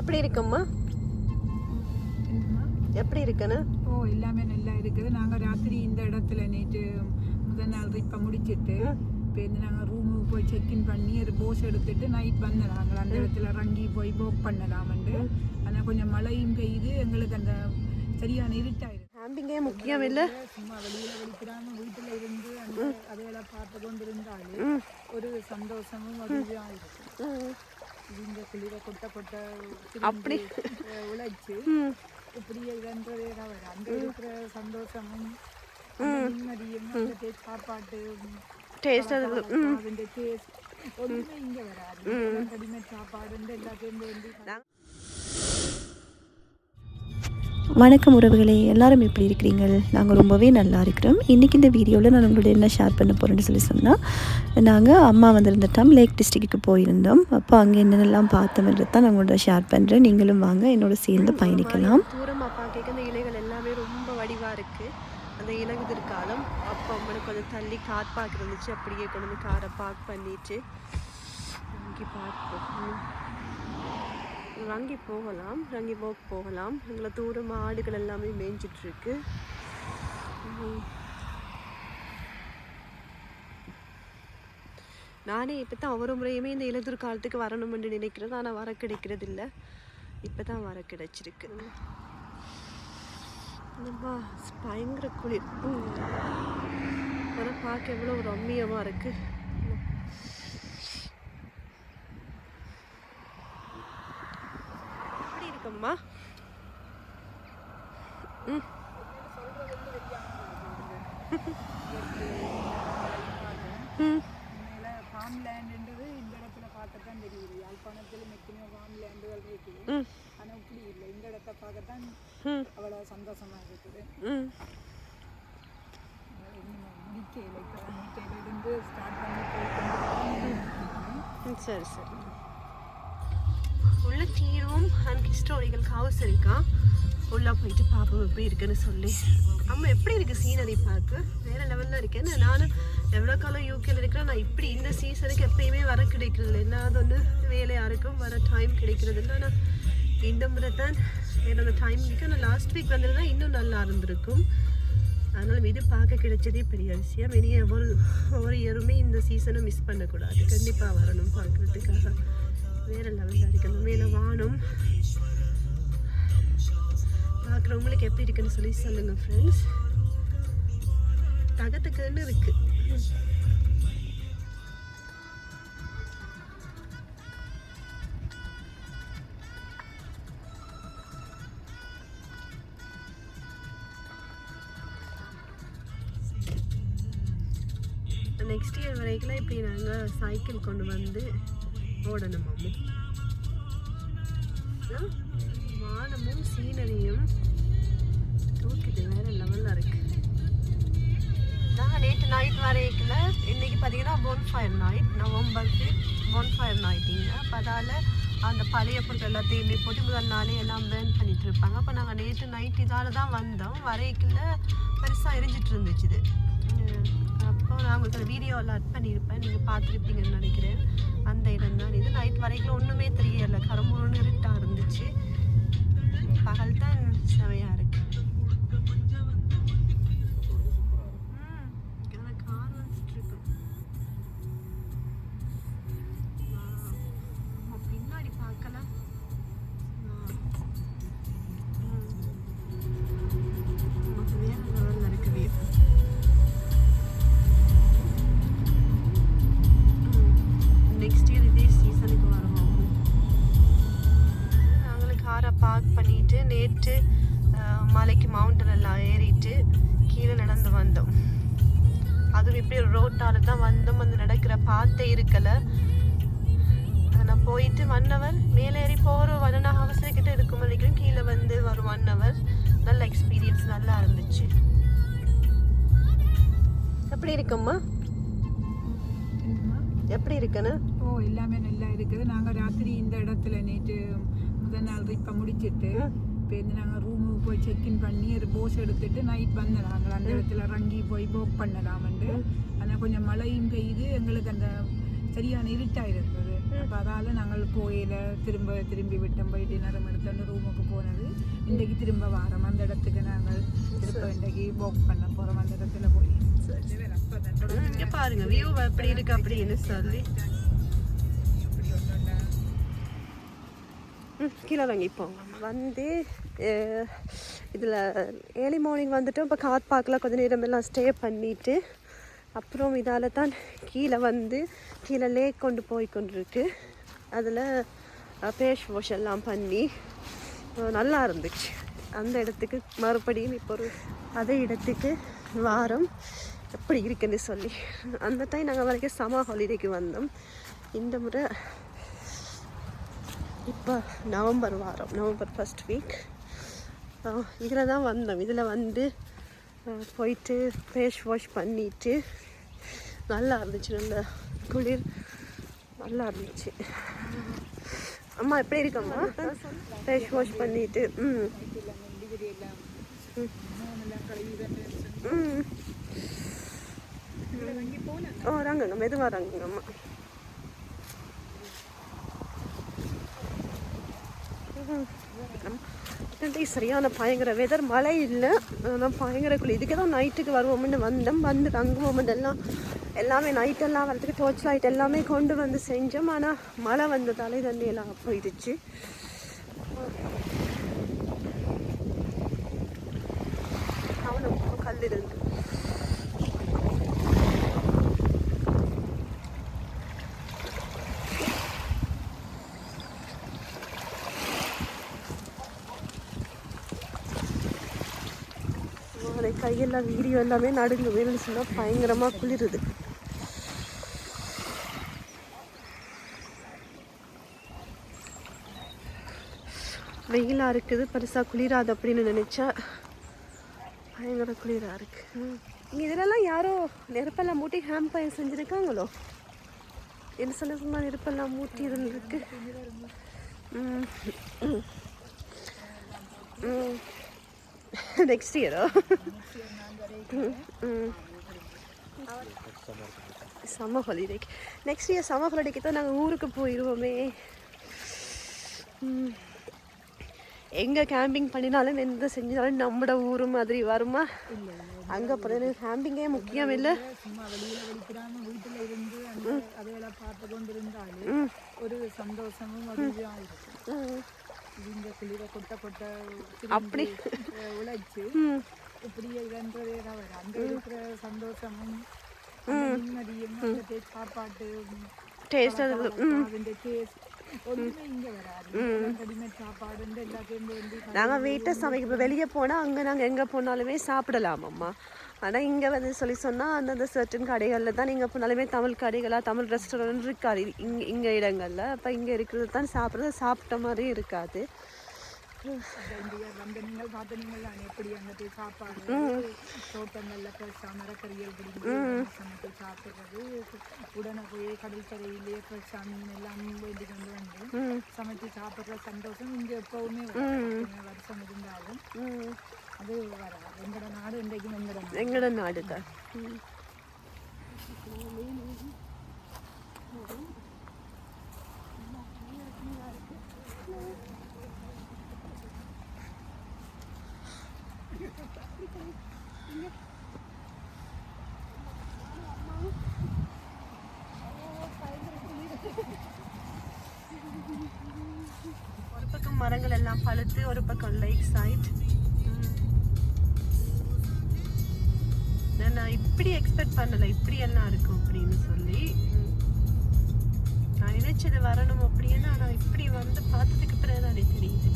எப்படி இருக்கும்மா? எப்படி இருக்குன்னு? ஓ எல்லாமே நல்லா இருக்குது. நாங்கள் ராத்திரி இந்த இடத்துல நேற்று முதல் நாள் இப்போ முடிச்சிட்டு இப்போ இருந்து நாங்கள் ரூமு போய் செக்இன் பண்ணி ஒரு போஸ் எடுத்துட்டு நைட் வந்து நாங்கள் அந்த இடத்துல இறங்கி போய் போக் பண்ணலாம்ண்டு ஆனால் கொஞ்சம் மழையும் பெய்யுது எங்களுக்கு அந்த சரியான இருட்டாயிருக்கு கேம்பிங்கே முக்கியம் இல்லை. சும்மா வெளியில வலிக்கிறாம வீட்டுல இருந்து அதையெல்லாம் பார்த்து கொண்டு இருந்தாலே ஒரு சந்தோஷமும் இதாக இருக்கும் இந்த குளிர கொட்ட கொட்ட அப்படி. உழைச்சு இப்படியே இதன்றதே தவிர அந்த இருக்கிற சந்தோஷமும் நிம்மதியும் அந்த சாப்பாட்டு டேஸ்ட் அது அதுന്റെ டேஸ்ட் ஒன்றுமே இங்க வராது. ரெடிமேட் சாப்பாடு எல்லாத்தையும் வேண்டி வணக்கம் உறவுகளே எல்லாரும் எப்படி இருக்கிறீங்க நாங்கள் ரொம்பவே நல்லா இருக்கிறோம். இன்றைக்கி இந்த வீடியோவில் நான் உங்களோட என்ன ஷேர் பண்ண போகிறேன்னு சொல்லி சொன்னால் நாங்கள் அம்மா வந்திருந்த டைம் லேக் டிஸ்ட்ரிக்ட்டுக்கு போயிருந்தோம். அப்போ அங்கே என்னென்னலாம் பார்த்தோம்ன்றது தான் நான் உங்களோட ஷேர் பண்ணுறேன் நீங்களும் வாங்க என்னோட சேர்ந்து பயணிக்கலாம். தூரமாக பார்க்க அந்த இலைகள் எல்லாமே ரொம்ப வடிவாக இருக்குது அந்த இலகுதிர் காலம் அப்போ அம்மனுக்கு கொஞ்சம் தள்ளி கார் பார்க் இருந்துச்சு அப்படியே கொண்டு வந்து காரை பார்க் பண்ணிட்டு இங்கே பார்ப்போம். ரங்கி போகலாம் ரங்கி போக் போகலாம். எங்களை தூரமாக ஆடுகள் எல்லாமே மேய்ஞ்சிட்ருக்கு நானே இப்போ தான் ஒவ்வொரு முறையுமே இந்த இளதூர் காலத்துக்கு வரணும்னு நினைக்கிறது ஆனால் வர கிடைக்கிறது இல்லை இப்போ தான் வர கிடைச்சிருக்கு. நம்ம பயங்கர குளிர். உம். பார்க்க எவ்வளோ ரம்மியமாக இருக்குது எப்படி இருக்கம்மா ம். ம். உண்மையில ஃபார்ம் லேண்டுன்றது இந்த இடத்துல பார்க்கத்தான் தெரியுது யாழ்ப்பாணத்தில் எத்தனையோ ஃபார்ம் லேண்டுகள் இருக்குது ஆனால் இப்படி இல்லை இந்த இடத்த பார்க்கத்தான் அவ்வளோ சந்தோஷமாக இருக்குது ம். இன்னும் முடிக்கையில் இப்போ முடிக்கையிலிருந்து ஸ்டார்ட் பண்ணி போய் சரி சரி. உள்ள தீர்வும் அண்ட் ஹிஸ்டாரிக்கல் ஹவுஸ் இருக்கா? உள்ளே போயிட்டு பார்ப்போம் எப்படி இருக்குன்னு சொல்லி. அம்மா எப்படி இருக்குது சீனரி பார்க்க? வேறு லெவலில் இருக்கேன். நானும் எவ்வளோ காலம் யூகேல இருக்கிறேன். நான் இப்படி இந்த சீசனுக்கு எப்பயுமே வர கிடைக்கிறது இல்லை. என்ன ஒன்று வேலை யாருக்கும் வர டைம் கிடைக்கிறது இல்லை. ஆனால் இந்த முறை தான் என்னோட டைம் இருக்கு. ஆனால் லாஸ்ட் வீக் வந்திருந்தா இன்னும் நல்லா இருந்திருக்கும். அதனால் இது பார்க்க கிடைச்சதே பெரிய விஷயம். இனி ஒவ்வொரு ஒவ்வொரு இயருமே இந்த சீசனை மிஸ் பண்ணக்கூடாது. கண்டிப்பாக வரணும் பார்க்குறதுக்காக. வேற லெவலில் அடிக்கணும் மேலே வானம் பார்க்குறவங்களுக்கு எப்படி இருக்குன்னு சொல்லி சொல்லுங்க ஃப்ரெண்ட்ஸ் தகத்துக்குன்னு இருக்கு. நெக்ஸ்ட் இயர் வரைக்கும் இப்படி நாங்கள் சைக்கிள் கொண்டு வந்து ஓடணும்? வானமும் சீனரியும் தூக்கிட்டு வேற லெவலில் இருக்கு. நாங்கள் நேற்று நைட் வரைக்கல இன்னைக்கு பார்த்தீங்கன்னா bonfire night November fifth bonfire நைட்டிங்க அப்போ அதால் அந்த பழைய பொருட்கள் எல்லாத்தையுமே போட்டு முதல் நாளே எல்லாம் பேர்ன் பண்ணிட்டு இருப்பாங்க. அப்போ நாங்கள் நேற்று நைட் இதால் தான் வந்தோம். வரைக்குள்ள பெருசாக எரிஞ்சிட்டு இருந்துச்சு இது. அப்போ நான் உங்களுக்கு ஒரு வீடியோவில் அட் பண்ணியிருப்பேன். நீங்கள் பார்த்துருப்பீங்கன்னு நினைக்கிறேன். அந்த இடம் தான். இது நைட் வரைக்கும் ஒன்றுமே தெரியலை. கரும்புன்னு இருட்டாக இருந்துச்சு. பகல் தான் செமையாக இருக்குது தான் வந்தோம் அந்த நடக்கிற பாத்தே இருக்கல. நான் போயிட்டு ஒன் ஹவர் மேலே ஏறி போகிற ஒன் அண்ட் ஹவர்ஸ் கிட்ட இருக்கும் நினைக்கிறேன் கீழே வந்து ஒரு ஒன் ஹவர் நல்ல எக்ஸ்பீரியன்ஸ் நல்லா இருந்துச்சு. எப்படி இருக்கும்மா? எப்படி இருக்குன்னு ஓ எல்லாமே நல்லா இருக்குது. நாங்கள் ராத்திரி இந்த இடத்துல நேற்று முதல் நாள் இப்போ முடிச்சிட்டு. இப்போ இருந்து நாங்கள் ரூமு போய் செக்இன் பண்ணி ஒரு போஸ் எடுத்துட்டு நைட் வந்து நாங்கள் அந்த இடத்துல இறங்கி போய் போக் பண்ணலாம்ண்டு ஆனால் கொஞ்சம் மழையும் பெய்யுது எங்களுக்கு அந்த சரியான இருட்டாக இருந்தது. அப்போ அதால நாங்கள் போயில திரும்ப திரும்பி விட்டோம். போய் டின்னரும் எடுத்தோன்னு ரூமுக்கு போனது. இன்றைக்கு திரும்ப வாரம். அந்த இடத்துக்கு நாங்கள் திரும்ப இன்றைக்கு புக் பண்ண போகிறோம் அந்த இடத்துல போய். பாருங்க. வியூ எப்படி இருக்கு அப்படின்னு சொல்லி. கீழே வாங்கி போங்க வந்து இதில் ஏர்லி மார்னிங் வந்துட்டு இப்போ கார் பார்க்கலாம் கொஞ்சம் நேரம் எல்லாம் ஸ்டே பண்ணிட்டு அப்புறம் இதால் தான் கீழே வந்து கீழே லேக் கொண்டு போய் கொண்டிருக்கு. அதில் பேஷ் வாஷ் எல்லாம் பண்ணி நல்லா இருந்துச்சு. அந்த இடத்துக்கு மறுபடியும் இப்போ ஒரு அதே இடத்துக்கு வாரம் எப்படி இருக்குன்னு சொல்லி. அந்த டைம் நாங்கள் வரைக்கும் சம்மர் ஹாலிடேக்கு வந்தோம். இந்த முறை இப்போ நவம்பர் வாரம் நவம்பர் ஃபர்ஸ்ட் வீக் இதில் தான் வந்தோம். இதில் வந்து போயிட்டு ஃபேஸ் வாஷ் பண்ணிட்டு நல்லா இருந்துச்சு. நல்ல குளிர் நல்லா இருந்துச்சு. அம்மா எப்படி இருக்கம்மா? ஃபேஸ் வாஷ் பண்ணிட்டு ம். ம். ஓ ராங்கங்க மெதுவாக ராங்கங்க அம்மா? இல்லாட்டி சரியான பயங்கர வெதர் மழை இல்லை. ஆனால் பயங்கர குளி இதுக்கு தான் நைட்டுக்கு வருவோம்னு வந்தோம். வந்து தங்குவோம். எல்லாம் எல்லாமே நைட்டெல்லாம் வரதுக்கு டோர்ச் லைட் எல்லாமே கொண்டு வந்து செஞ்சோம். ஆனால் மழை வந்ததாலே தண்ணி எல்லாம் போயிடுச்சு. அவ்வளோ கல் இருந்து அவனை கையெல்லாம் வீடியோ எல்லாமே நடுங்கு வேணும்னு சொன்னால் பயங்கரமாக குளிருது. வெயிலாக இருக்குது பெருசாக குளிராது அப்படின்னு நினச்சா பயங்கர குளிராக இருக்குது ம். இங்க யாரோ நெருப்பெல்லாம் மூட்டி ஹேம் பயன் செஞ்சுருக்காங்களோ? என்ன சொல்ல சும்மா நெருப்பெல்லாம் மூட்டி இருந்திருக்கு. ம் ம். நெக்ஸ்ட் இயரோ சம்மர் ஹாலிடேக்கு நெக்ஸ்ட் இயர் சம்மர் ஹாலிடேக்கு தான் நாங்கள் ஊருக்கு போயிடுவோமே. எங்க கேம்பிங் பண்ணினாலும் எந்த செஞ்சாலும் நம்மட ஊர் மாதிரி வருமா? அங்கே போகிறது கேம்பிங்கே முக்கியம் இல்லை. சும்மா ஒரு சந்தோஷமும் இந்த கொட்ட அப்படி. உழைச்சு இப்படி இதுன்றதே தான் வரும் அங்கே இருக்கிற சந்தோஷமும் நிம்மதியும் சாப்பாட்டு டேஸ்ட் அது டேஸ்ட் நாங்கள் வீட்டை சமைக்க வெளியே போனால் அங்கே நாங்கள் எங்கே போனாலுமே சாப்பிடலாம் அம்மா ஆனால் இங்கே வந்து சொல்லி சொன்னால் அந்தந்த சர்டன் கடைகளில் தான் நீங்கள் போனாலுமே தமிழ் கடைகளாக தமிழ் ரெஸ்டாரண்ட் இருக்காது. இங்கே இங்கே இடங்களில். அப்போ இங்கே இருக்கிறது தான் சாப்பிட்றது. சாப்பிட்ட மாதிரி இருக்காது. வந்த நீங்கள் பார்த்த நீங்கள் தான். எப்படி அங்கே சாப்பாடு தோட்டங்கள்ல ஃப்ரெஷ்ஷாக மரக்கறிகள் சமைத்து சாப்பிட்றது. உடனே போய் கடற்கரையிலேயே ஃப்ரெஷ்ஷாக மீன் எல்லாம் வேண்டி கொண்டு வந்து சமைச்சு சாப்பிட்ற சந்தோஷம் இங்கே எப்பவுமே வருஷம் இருந்தாலும் ம் அது வராது எங்களோட நாடு இன்றைக்கும் எங்களோட நாடு எங்களோட நாடு தான் ம். ஒரு பக்கம் மரங்கள் எல்லாம் பழுத்து ஒரு பக்கம் லைக் சைட் நான் இப்படி எக்ஸ்பெக்ட் பண்ணலை இப்படி எல்லாம் இருக்கும் அப்படின்னு சொல்லி நான் நினைச்சது வரணும் அப்படின்னா ஆனால் இப்படி வந்து பார்த்ததுக்கு பிறகு தானே தெரியுது.